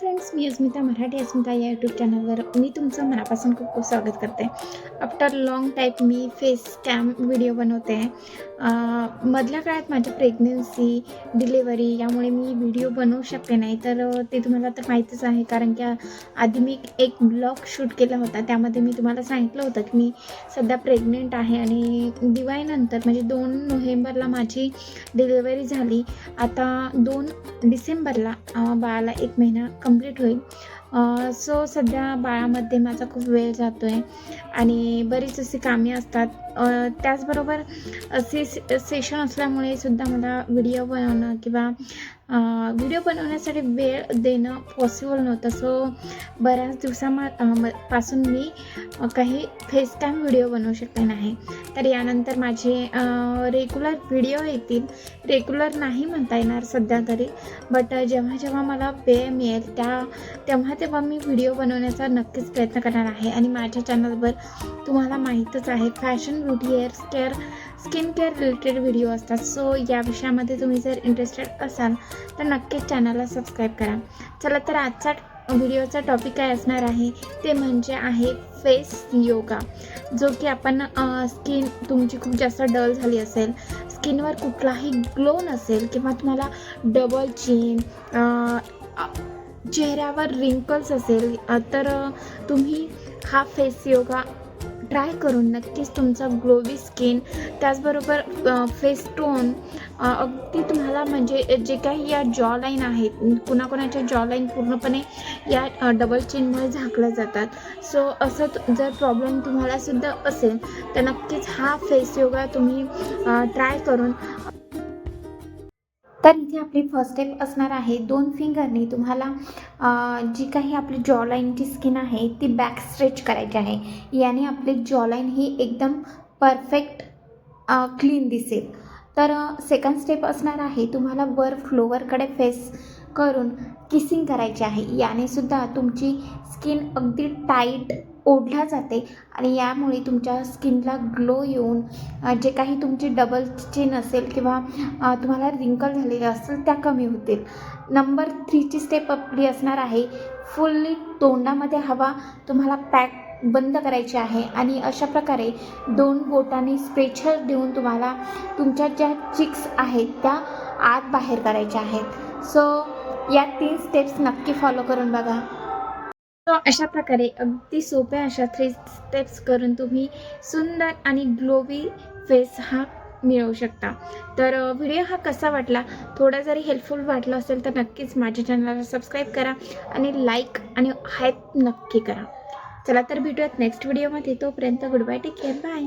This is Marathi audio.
फ्रेंड्स मी अस्मिता मराठी अस्मिता या यूट्यूब चॅनलवर मी तुमचं मनापासून खूप खूप स्वागत करते. आफ्टर लॉंग टाईप मी फेस कॅम व्हिडिओ बनवते. मधल्या काळात माझी प्रेग्नन्सी डिलेवरी यामुळे मी व्हिडिओ बनवू शकते नाही. तर ते तुम्हाला तर माहीतच आहे कारण की आधी मी एक ब्लॉग शूट केला होता. त्यामध्ये मी तुम्हाला सांगितलं होतं की मी सध्या प्रेग्नेंट आहे आणि दिवाळीनंतर म्हणजे दोन नोव्हेंबरला माझी डिलेवरी झाली. आता दोन डिसेंबरला बाळाला एक महिना कंप्लीट होईल. सो सध्या बाळामध्ये माझा खूप वेळ जातो आहे आणि बरीच अशी कामे असतात. त्याचबरोबर असे सेशन असल्यामुळे सुद्धा मला व्हिडिओ बनवणं किंवा व्हिडिओ बनवण्यासाठी वेळ देणं पॉसिबल नव्हतं. सो बऱ्याच दिवसामा म- पासून मी काही फेस टाईम व्हिडिओ बनवू शकले नाही. तर यानंतर माझे रेग्युलर व्हिडिओ येतील. रेग्युलर नाही म्हणता येणार सध्या तरी. बट जेव्हा जेव्हा मला वेळ मिळेल त्या तेव्हा तेव्हा मी व्हिडिओ बनवण्याचा नक्कीच प्रयत्न करणार आहे. आणि माझ्या चॅनलवर तुम्हाला माहीतच आहे fashion beauty hair care skin care related video असतात. सो या विषयामध्ये तुम्ही जर इंटरेस्टेड असाल तर नक्कीच चॅनलला सबस्क्राईब करा. चला तर आजचा व्हिडिओचा टॉपिक काय असणार आहे? ते म्हणजे आहे फेस योगा जो की आपण स्किन तुमची खूप जास्त डल झाली असेल स्किनवर कुठलाही ग्लो नसेल किंवा तुम्हाला डबल चीन चेहऱ्यावर रिंकल्स असेल तर तुम्ही हा फेस योगा ट्राय करून नक्कीच तुमचा ग्लोवी स्किन त्याचबरोबर फेस टोन अगदी तुम्हाला म्हणजे जे काही या जॉ लाईन आहेत कुणाकुणाच्या जॉ लाईन पूर्णपणे या डबल चेनमुळे झाकल्या जातात. सो असं जर प्रॉब्लेम तुम्हाला सुद्धा असेल तर नक्कीच हा फेस योगा तुम्ही ट्राय करून तर इथे आपली फर्स्ट स्टेप असणार आहे. दोन फिंगरने तुम्हाला जी काही आपली जॉलाईनची स्किन आहे ती बॅक स्ट्रेच करायची आहे. याने आपली जॉलाईन ही एकदम परफेक्ट क्लीन दिसेल. तर सेकंड स्टेप असणार आहे तुम्हाला वर फ्लोवरकडे फेस करून किसिंग करायची आहे. याने सुद्धा तुमची स्किन अगदी टाईट ओढल्या जाते आणि यामुळे तुमच्या स्किनला ग्लो येऊन जे काही तुमची डबल चेन असेल किंवा तुम्हाला रिंकल झालेले असेल त्या कमी होतील. नंबर थ्रीची स्टेप आपली असणार आहे फुल्ली तोंडामध्ये हवा तुम्हाला पॅक बंद करायची आहे आणि अशा प्रकारे दोन बोटांनी स्प्रेचर देऊन तुम्हाला तुमच्या ज्या चिक्स आहेत त्या आत बाहेर करायच्या आहेत. सो या तीन स्टेप्स नक्की फॉलो करून बघा. अशा प्रकारे अगदी सोप्या अशा थ्री स्टेप्स करून तुम्ही सुंदर आणि ग्लोवी फेस हा मिळवू शकता. तर व्हिडिओ हा कसा वाटला? थोडा जरी हेल्पफुल वाटला असेल तर नक्कीच माझ्या चॅनलला सबस्क्राईब करा आणि लाईक आणि हायप नक्की करा. चला तर भेटूयात नेक्स्ट व्हिडिओमध्ये तोपर्यंत good bye take care bye